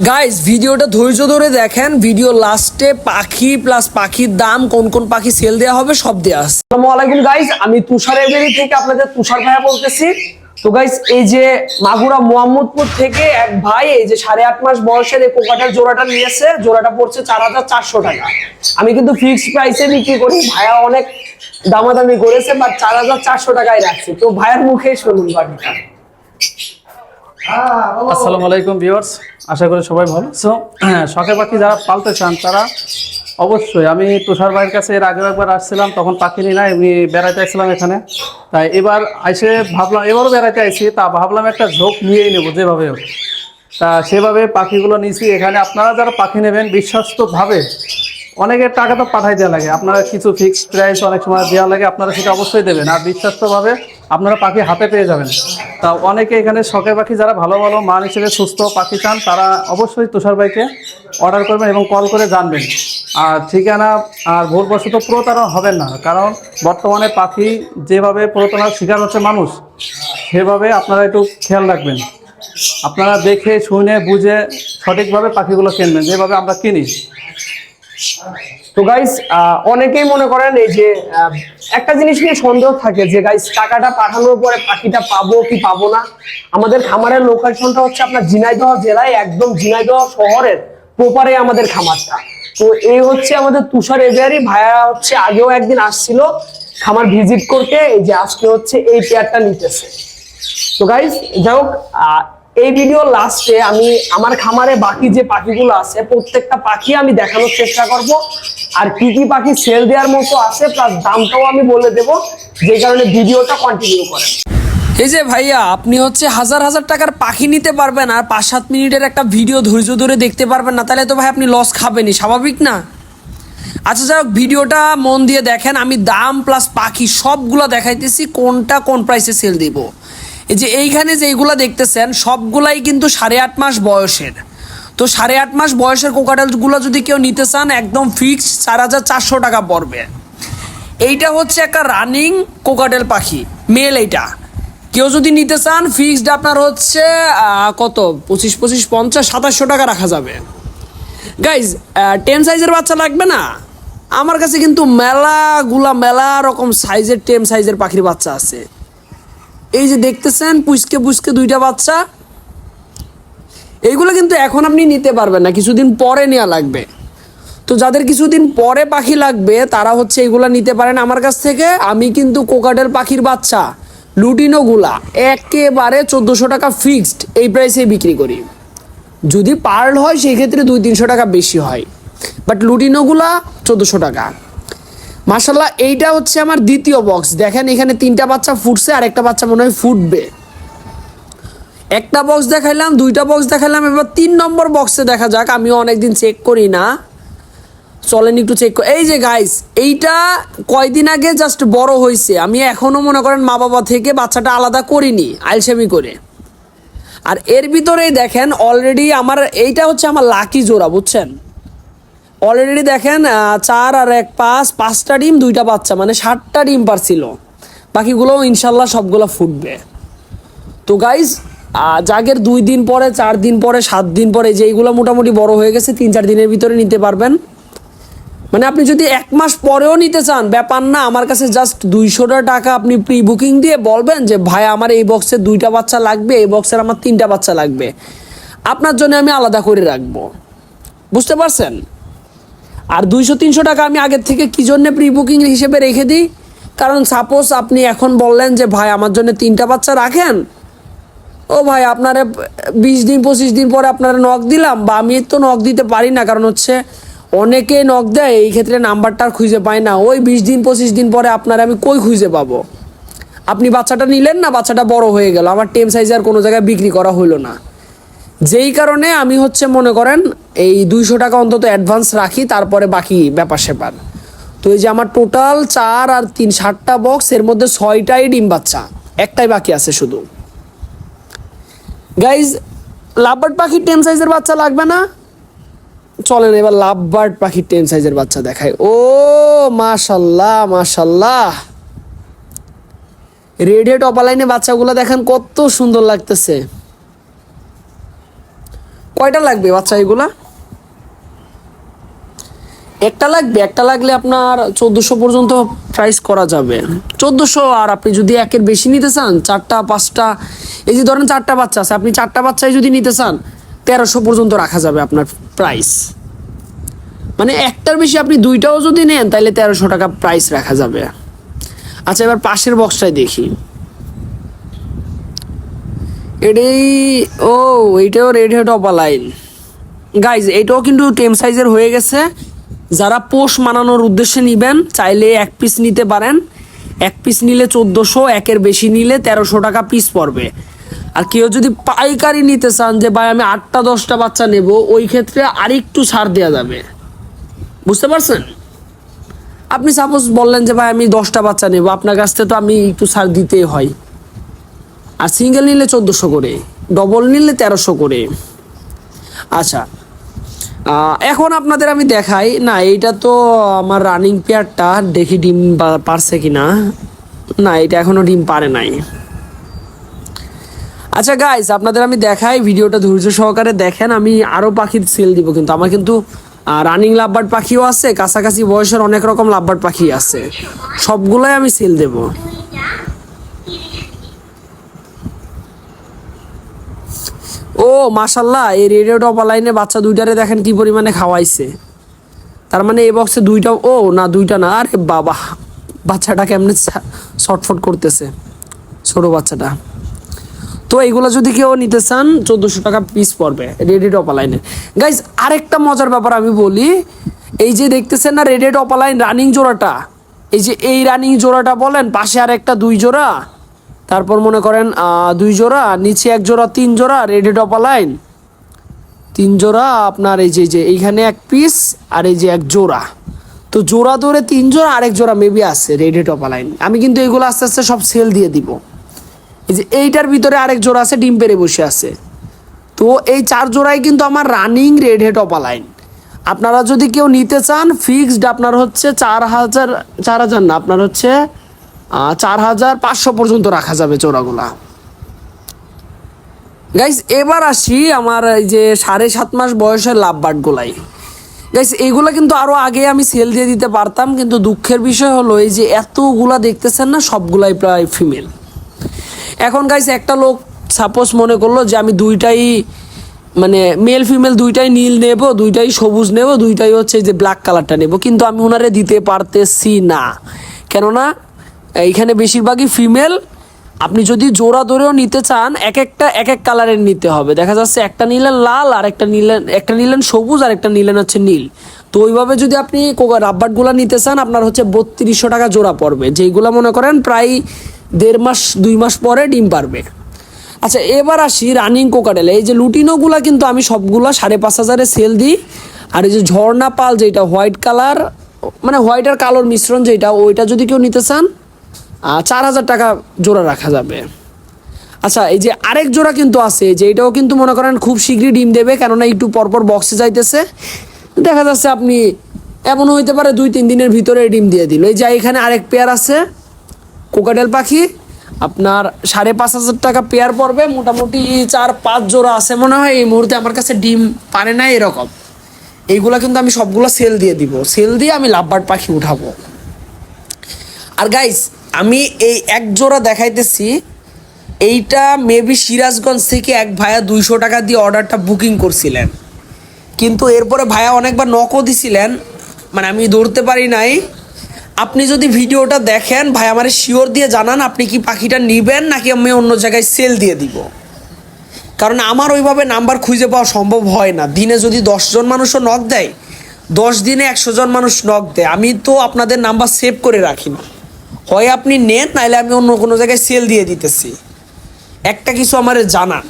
Guys ভিডিওটা ধৈর্য ধরে দেখেন। ভিডিও লাস্টে পাখি প্লাস পাখির দাম কোন কোন পাখি সেল দেওয়া হবে সব দেওয়া আছে। আসসালামু আলাইকুম গাইস আমি তুষার এবেরি থেকে আপনাদের তুষার ভাইয়া বলতেছি। তো গাইস এই যে মাগুরা মোহাম্মদপুর থেকে এক ভাই এই যে সাড়ে আট মাস বয়সের এই কোকাটার জোড়াটা নিয়েছে। জোড়াটা পড়ছে চার হাজার চারশো টাকা। আমি কিন্তু ফিক্সড প্রাইসে বিক্রি করি। ভাইয়া অনেক দামাদামি করেছে বাট চার হাজার চারশো টাকায় রাখছে। তো ভাইয়ার মুখে শুনুন বাকিটা। আসসালামু আলাইকুম ভিউয়ার্স আশা করি সবাই ভালো। সো হ্যাঁ শখের পাখি যারা পালতে চান, তারা অবশ্যই, আমি তুষার ভাইয়ের কাছে এর আগেও একবার আসছিলাম, তখন পাখি নিয়ে না এমনি বেড়াতে আসছিলাম এখানে। তাই এবার এসে ভাবলাম, এবারও বেড়াতে আইছি, তা ভাবলাম একটা ঝোঁক নিয়েই নেব যেভাবে হোক। তা সেভাবে পাখিগুলো নিয়েছি, এখানে আপনারা যারা পাখি নেবেন, বিশ্বস্তভাবে অনেকের টাকা তো পাঠাই দেওয়া লাগে, আপনারা কিছু ফিক্সড প্রাইস অনেক সময় দেওয়া লাগে, আপনারা সেটা অবশ্যই দেবেন। আর বিশ্বস্তভাবে আপনারা পাখি হাতে পেয়ে যাবেন। তা অনেকে এখানে শখের পাখি যারা ভালো ভালো মান হিসেবে সুস্থ পাখি চান, তারা অবশ্যই তুষার ভাইকে অর্ডার করবেন এবং কল করে জানবেন। আর ঠিকানা আর ভুলবশত প্রতারণা হবেন না, কারণ বর্তমানে পাখি যেভাবে প্রতারণার শিকার হচ্ছে মানুষ, সেভাবে আপনারা একটু খেয়াল রাখবেন। আপনারা দেখে, শুনে, বুঝে সঠিকভাবে পাখিগুলো কিনবেন, যেভাবে আমরা কিনি। তো গাইস অনেকেই মনে করেন এই যে একটা জিনিস নিয়ে সন্দেহ থাকে যে গাইস টাকাটা পাঠানোর পরে পাখিটা পাবো কি পাবো না? আমাদের খামারের লোকেশনটা হচ্ছে আপনার ঝিনাইদহ জেলায়, একদম ঝিনাইদহ শহরের প্রপারে আমাদের খামারটা। তো এই হচ্ছে আমাদের তুষার এভিয়ারি, ভাইয়া হচ্ছে আগেও একদিন আসছিল খামার ভিজিট করতে, এই যে আজকে হচ্ছে এই পেয়ারটা নিতেছে। তো গাইজ যাই হোক এই ভিডিও লাস্টে আমি আমার খামারে বাকি যে পাখিগুলো আছে, প্রত্যেকটা পাখি আমি দেখানোর চেষ্টা করব। আর কি কি পাখি সেল দেওয়ার মতো আছে প্লাস দামটাও আমি বলে দেব, যে কারণে ভিডিওটা কন্টিনিউ করেন। এই যে ভাইয়া, আপনি হচ্ছে হাজার হাজার টাকার পাখি নিতে পারবেন আর পাঁচ সাত মিনিটের একটা ভিডিও ধৈর্য ধরে দেখতে পারবেন না, তাহলে তো ভাই আপনি লস খাবেনই, স্বাভাবিক না? আচ্ছা যাই ভিডিওটা মন দিয়ে দেখেন, আমি দাম প্লাস পাখি সবগুলো দেখাইতেছি, কোনটা কোন প্রাইসে সেল দিব। এই যে এইখানে যে এইগুলা দেখতেছেন, সবগুলাই কিন্তু সাড়ে আট মাস বয়সের। তো সাড়ে আট মাস বয়সের কোকাটেলগুলো যদি কেউ নিতে চান, একদম ফিক্সড চার হাজার চারশো টাকা পড়বে। এইটা হচ্ছে একটা রানিং কোকাটেল পাখি মেল এইটা। কেউ যদি নিতে চান ফিক্সড আপনার হচ্ছে কত? পঁচিশ পঁচিশ, পঞ্চাশ, সাতাশশো টাকা রাখা যাবে। গাইজ টেন সাইজের বাচ্চা লাগবে না? আমার কাছে কিন্তু মেলাগুলা, মেলা রকম সাইজের টেম সাইজের পাখির বাচ্চা আছে। এই যে দেখতেছেন, পুচকে পুচকে দুইটা বাচ্চা। এইগুলো কিন্তু এখন আপনি নিতে পারবেন না, কিছুদিন পরে নেওয়া লাগবে। তো যাদের কিছুদিন পরে পাখি লাগবে, তারা হচ্ছে এগুলা নিতে পারেন আমার কাছ থেকে। আমি কিন্তু কোকাটেল পাখির বাচ্চা, লুটিনোগুলা, একেবারে চোদ্দোশো টাকা ফিক্সড এই প্রাইসে বিক্রি করি। যদি পার্ল হয়, সেই ক্ষেত্রে দুই তিনশো টাকা বেশি হয়। বাট লুটিনোগুলা চোদ্দোশো টাকা। মাসাল্লাহ এইটা হচ্ছে আমার দ্বিতীয় বক্স দেখেন এখানে তিনটা বাচ্চা ফুটছে আর একটা বাচ্চা মনে হয় ফুটবে। একটা বক্স দেখাইলাম, দুইটা বক্স দেখাইলাম, এবার তিন নম্বর বক্সে দেখা যাক, আমিও অনেকদিন চেক করি না। চলেন একটু চেক এই যে গাইস এইটা কয়দিন আগে জাস্ট বড় হয়েছে। আমি এখনও মনে করেন মা বাবা থেকে বাচ্চাটা আলাদা করিনি, আলসেমি করে। আর এর ভিতরেই দেখেন অলরেডি আমার, এইটা হচ্ছে আমার লাকি জোড়া, বুঝছেন? অলরেডি দেখেন চার আর এক পাঁচ, পাঁচটা ডিম, দুইটা বাচ্চা মানে ষাটটা ডিম পারছিল। বাকিগুলো ইনশাল্লাহ সবগুলো ফুটবে। তো গাইজ জাগের দুই দিন পরে, চার দিন পরে, সাত দিন পরে যেইগুলো মোটামুটি বড় হয়ে গেছে, তিন চার দিনের ভিতরে নিতে পারবেন। মানে আপনি যদি এক মাস পরেও নিতে চান, ব্যাপার না, আমার কাছে জাস্ট দুইশোটা টাকা আপনি প্রি বুকিং দিয়ে বলবেন যে, ভাই, আমার এই বক্সের দুইটা বাচ্চা লাগবে, এই বক্সের আমার তিনটা বাচ্চা লাগবে। আপনার জন্য আমি আলাদা করে রাখব। বুঝতে পারছেন? আর দুইশো, তিনশো টাকা আমি আগের থেকে কি জন্যে প্রি বুকিং হিসেবে রেখে দিই? কারণ সাপোজ আপনি এখন বললেন যে, ভাই, আমার জন্য তিনটা বাচ্চা রাখেন? ও ভাই, আপনারে বিশ দিন, পঁচিশ দিন পরে আপনারা নখ দিলাম, বা আমি তো নখ দিতে পারি না, কারণ হচ্ছে অনেকে নখ দেয়, এই ক্ষেত্রে নাম্বারটা খুঁজে পায় না। ওই বিশ দিন, পঁচিশ দিন পরে আপনারা আমি কই খুঁজে পাবো? আপনি বাচ্চাটা নিলেন না, বাচ্চাটা বড় হয়ে গেল, আমার টেম সাইজ আর কোনো জায়গায় বিক্রি করা হলো না। যেই কারণে আমি হচ্ছে মনে করেন এই দুইশো টাকা অন্তত অ্যাডভান্স রাখি, তারপরে বাকি ব্যাপার স্যাপার তো এই যে আমার টোটাল চার আর তিন ষাটটা বক্স এর মধ্যে ছয়টাই ডিম বাচ্চা, একটাই বাকি আছে শুধু। গাইজ লাভবার্ড পাখির টেন সাইজের বাচ্চা লাগবে না? চলেন এবার লাভবার্ড পাখির টেন সাইজের বাচ্চা দেখায় ও, মাশাল্লাহ মাশাল্লাহ। হেড অপালাইনে বাচ্চাগুলো দেখেন কত সুন্দর লাগতেছে। কয়টা লাগবে বাচ্চা এগুলা? একটা লাগবে, একটা লাগলে আপনার চোদ্দোশো পর্যন্ত প্রাইস করা যাবে। চোদ্দোশো আর আপনি যদি একের বেশি নিতে চান, চারটা, পাঁচটা, এই যে ধরেন চারটা বাচ্চা আছে, আপনি চারটা বাচ্চাই যদি নিতে চান, তেরোশো পর্যন্ত রাখা যাবে আপনার প্রাইস মানে একটার বেশি আপনি দুইটাও যদি নেন তাহলে তেরোশো টাকা প্রাইস রাখা যাবে। আচ্ছা এবার পাশের বক্সটাই দেখি। এটাই, ও, এইটাও red head of line guys এটাও কিন্তু টেম সাইজের হয়ে গেছে। যারা পোষ মানানোর উদ্দেশ্যে নিবেন, চাইলে এক পিস নিতে পারেন। এক পিস নিলে চোদ্দোশো, একের বেশি নিলে তেরোশো টাকা পিস পড়বে। আর কেউ যদি পাইকারি নিতে চান যে, ভাই, আমি আটটা, দশটা বাচ্চা নেব ওই ক্ষেত্রে আরেকটু ছাড় দেওয়া যাবে। বুঝতে পারছেন? আপনি সাপোজ বললেন যে, ভাই, আমি দশটা বাচ্চা নেব আপনার কাছ থেকে তো আমি একটু ছাড় দিতেই হয়। আর সিঙ্গেল নিলে চোদ্দোশো করে ডবল নিলে তেরোশো করে। আচ্ছা এখন আপনাদের আমি দেখাই। না, এইটা তো আমার রানিং পেয়ারটা দেখি ডিম পারছে কিনা। না, এটা এখনও ডিম পারে নাই। আচ্ছা গাইস আপনাদের আমি দেখাই। ভিডিওটা ধৈর্য সহকারে দেখেন। আমি আরও পাখির সেল দিব কিন্তু। আমার কিন্তু রানিং লাভবার্ড পাখিও আছে। কাছাকাছি বয়সের অনেক রকম লাভবার্ড পাখি আছে। সবগুলোই আমি সেল দেবো। ও, মাশাল্লাহ, এই রেডিও টপ লাইনে বাচ্চা দুইটারে দেখেন কি পরিমাণে খাওয়াইছে। তার মানে এই বক্সে দুইটা, ও, না, দুইটা না, আরে বাবা, বাচ্চাটা কেমনে ছটফট করতেছে, ছোট বাচ্চাটা। তো এইগুলো যদি কেউ নিতে চান, চোদ্দোশো টাকা পিস পড়বে রেডি টপ লাইনে গাইজ আরেকটা মজার ব্যাপার আমি বলি, এই যে দেখতেছেন না রেডি টপ লাইন রানিং জোড়াটা? এই যে এই রানিং জোড়াটা বলেন, পাশে আর একটা দুই জোড়া তারপর মনে করেন দুই জোড়া, নিচে এক জোড়া, তিন জোড়া রেডি টপ লাইন তিন জোড়া, আপনার এই যে যে, এইখানে এক পিস আর এই যে এক জোড়া। তো জোড়া ধরে তিন জোড়া, আরেক জোড়া মেবি আছে রেডি টপ লাইন আমি কিন্তু এইগুলো আস্তে আস্তে সব সেল দিয়ে দিব। এই যে, এইটার ভিতরে আরেক জোড়া আছে, ডিম পেরে বসে আছে। তো এই চার জোড়াই কিন্তু আমার running red head of line আপনারা যদি কেউ নিতে চান ফিক্সড আপনার হচ্ছে চার হাজার চার হাজার না, আপনার হচ্ছে চার হাজার পাঁচশো পর্যন্ত রাখা যাবে জোড়াগুলা গাইস এবার আসি আমার এই যে সাড়ে সাত মাস বয়সের লাভ বার্ডগুলাই গাইস এইগুলা কিন্তু আরও আগে আমি সেল দিয়ে দিতে পারতাম, কিন্তু দুঃখের বিষয় হলো এই যে এতগুলা দেখতেছেন না, সবগুলাই প্রায় ফিমেল এখন গাইস একটা লোক সাপোজ মনে করল যে আমি দুইটাই মানে মেল ফিমেল দুইটাই নীল নেব, দুইটাই সবুজ নেব, দুইটাই হচ্ছে যে ব্ল্যাক কালারটা নেব, কিন্তু আমি ওনারে দিতে পারতেছি না। কেননা এইখানে বেশিরভাগই ফিমেল আপনি যদি জোড়া ধরেও নিতে চান, এক একটা, এক এক কালারের নিতে হবে। দেখা যাচ্ছে একটা নিলেন লাল, আর একটা নিলেন একটা নিলেন সবুজ, আর একটা নিলেন হচ্ছে নীল। তো ওইভাবে যদি আপনি রাব্বারগুলো নিতে চান, আপনার হচ্ছে বত্রিশশো টাকা জোড়া পড়বে। যেইগুলো মনে করেন প্রায় দেড় মাস, দুই মাস পরে ডিম পারবে। আচ্ছা এবার আসি রানিং কোকাটেল এই যে লুটিনোগুলা কিন্তু আমি সবগুলা সাড়ে পাঁচ হাজারে সেল দিই। আর এই যে ঝর্ণা পাল যেটা হোয়াইট কালার মানে হোয়াইট আর কালোর মিশ্রণ যেটা ওইটা যদি কেউ নিতে চান চার হাজার টাকা জোড়া রাখা যাবে। আচ্ছা এই যে আরেক জোড়া কিন্তু আছে, যে এটাও কিন্তু মনে করেন খুব শীঘ্রই ডিম দেবে, কেননা একটু পরপর বক্সে যাইতেছে। দেখা যাচ্ছে আপনি এমন হইতে পারে দুই, তিন দিনের ভিতরে ডিম দিয়ে দিল। এই যে এখানে আরেক পেয়ার আছে কোকাটেল পাখি, আপনার সাড়ে পাঁচ হাজার টাকা পেয়ার পড়বে, মোটামুটি চার, পাঁচ জোড়া আছে মনে হয়, এই মুহূর্তে আমার কাছে ডিম পারে না এরকম। এইগুলা কিন্তু আমি সবগুলো সেল দিয়ে দিব। সেল দিয়ে আমি লাভবার্ড পাখি উঠাবো। আর গাইস আমি এই এক জোড়া দেখাইতেছি। এইটা মেবি সিরাজগঞ্জ থেকে এক ভাইয়া দুইশো টাকা দিয়ে অর্ডারটা বুকিং করছিলেন। কিন্তু এরপরে ভাইয়া অনেকবার নকও দিছিলেন। মানে আমি ধরতে পারি নাই। আপনি যদি ভিডিওটা দেখেন, ভাই আমার শিওর দিয়ে জানান আপনি কি পাখিটা নিবেন নাকি আমি অন্য জায়গায় সেল দিয়ে দিব। কারণ আমার ওইভাবে নাম্বার খুঁজে পাওয়া সম্ভব হয় না। দিনে যদি দশজন মানুষও নখ দেয়, দশ দিনে একশো জন মানুষ নখ দেয়। আমি তো আপনাদের নাম্বার সেভ করে রাখি না। হয় আপনি নেন নাহলে আমি অন্য কোনো জায়গায় সেল দিয়ে দিতেছি। একটা কিছু আমার জানান।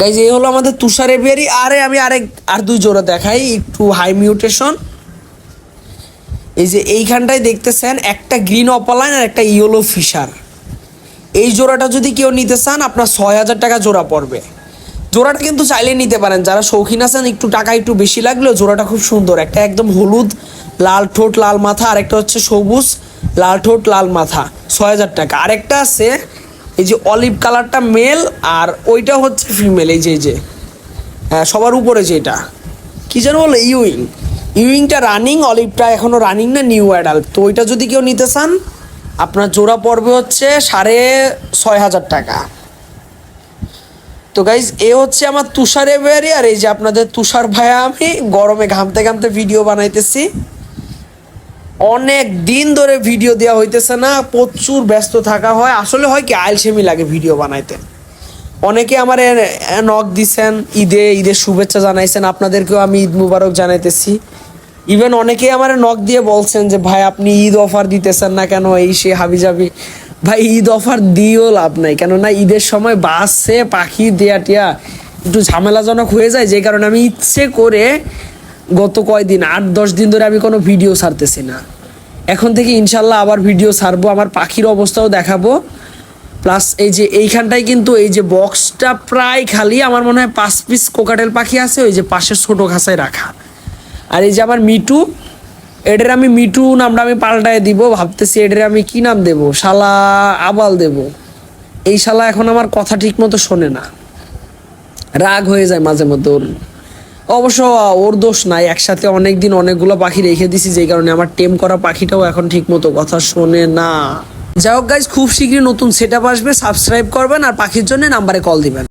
গাইজ এই হলো আমাদের তুষার এভিয়ারি। আরে আমি আরেক, আর দুই জোড়া দেখাই, একটু হাই মিউটেশন এই যে এইখানটায় দেখতেছেন, একটা গ্রিন অপালাইন আর একটা ইয়েলো ফিশার এই জোড়াটা যদি কেউ নিতে চান, আপনার ছয় হাজার টাকা জোড়া পড়বে। জোড়াটা কিন্তু চাইলে নিতে পারেন। যারা শৌখিন আছেন, একটু টাকা একটু বেশি লাগলেও জোড়াটা খুব সুন্দর। একটা একদম হলুদ লাল ঠোঁট, লাল মাথা আর একটা হচ্ছে সবুজ, লাল ঠোঁট, লাল মাথা, ছয় হাজার টাকা। আরেকটা আছে, এই যে অলিভ কালারটা মেল আর ওইটা হচ্ছে ফিমেল, এই যে এই যে। হ্যাঁ সবার উপরে যেটা কী যেন বলে, ইউইং। ইউইংটা রানিং, অলিভটা এখনও রানিং না, নিউ অ্যাডাল্ট। তো ওইটা যদি কেউ নিতে চান, আপনার জোড়া পড়বে হচ্ছে সাড়ে ছয় হাজার টাকা। তো গাইজ এ হচ্ছে আমার তুষার এবারে, আর এই যে আপনাদের তুষার ভাইয়া, আমি গরমে ঘামতে ঘামতে ভিডিও বানাইতেছি। অনেক দিন ধরে ভিডিও দেওয়া হইতেছে না, প্রচুর ব্যস্ত থাকা হয়। আসলে হয় কি আলসেমি লাগে ভিডিও বানাইতে। অনেকে আমার নক দিছেন, ঈদে ঈদের শুভেচ্ছা জানাইছেন, আপনাদেরকেও আমি ঈদ মুবারক জানাইতেছি। ইভেন অনেকেই আমার নক দিয়ে বলছেন যে, ভাই, আপনি ঈদ অফার দিতেছেন না কেন? এই সে হাবি যাবি ভাই, ঈদ অফার দিয়েও লাভ নাই, কেননা ঈদের সময় বাসে পাখি দেয়া টিয়া একটু ঝামেলাজনক হয়ে যায়, যে কারণে আমি ইচ্ছে করে গত কয়দিন, আট, দশ দিন ধরে আমি কোনো ভিডিও ছাড়তেছি না। এখন থেকে ইনশাল্লাহ আবার ভিডিও ছাড়বো, আমার পাখির অবস্থাও দেখাবো। প্লাস এই যে এইখানটায় কিন্তু এই যে বক্সটা প্রায় খালি, আমার মনে হয় পাঁচ পিস কোকাটেল পাখি আছে, ওই যে পাশের ছোট খাঁচায় রাখা। আর এই যে আমার মিটু এটার আমি মিটু নামটা আমি পাল্টায় দিব, ভাবতেছি এটার আমি কি নাম দেব? শালা আবাল দেব। এই শালা এখন আমার কথা ঠিক মতো শোনে না। রাগ হয়ে যায় মাঝে মধ্যে ওর। অবশ্য ওর দোষ নাই, একসাথে অনেক দিন অনেকগুলো পাখি রেখে দিছি যে কারণে আমার টেম করা পাখিটাও এখন ঠিক মতো কথা শোনে না। যাই হোক গাইজ খুব শীঘ্রই নতুন সেট আসবে সাবস্ক্রাইব করবেন আর পাখির জন্য নাম্বারে কল দিবেন।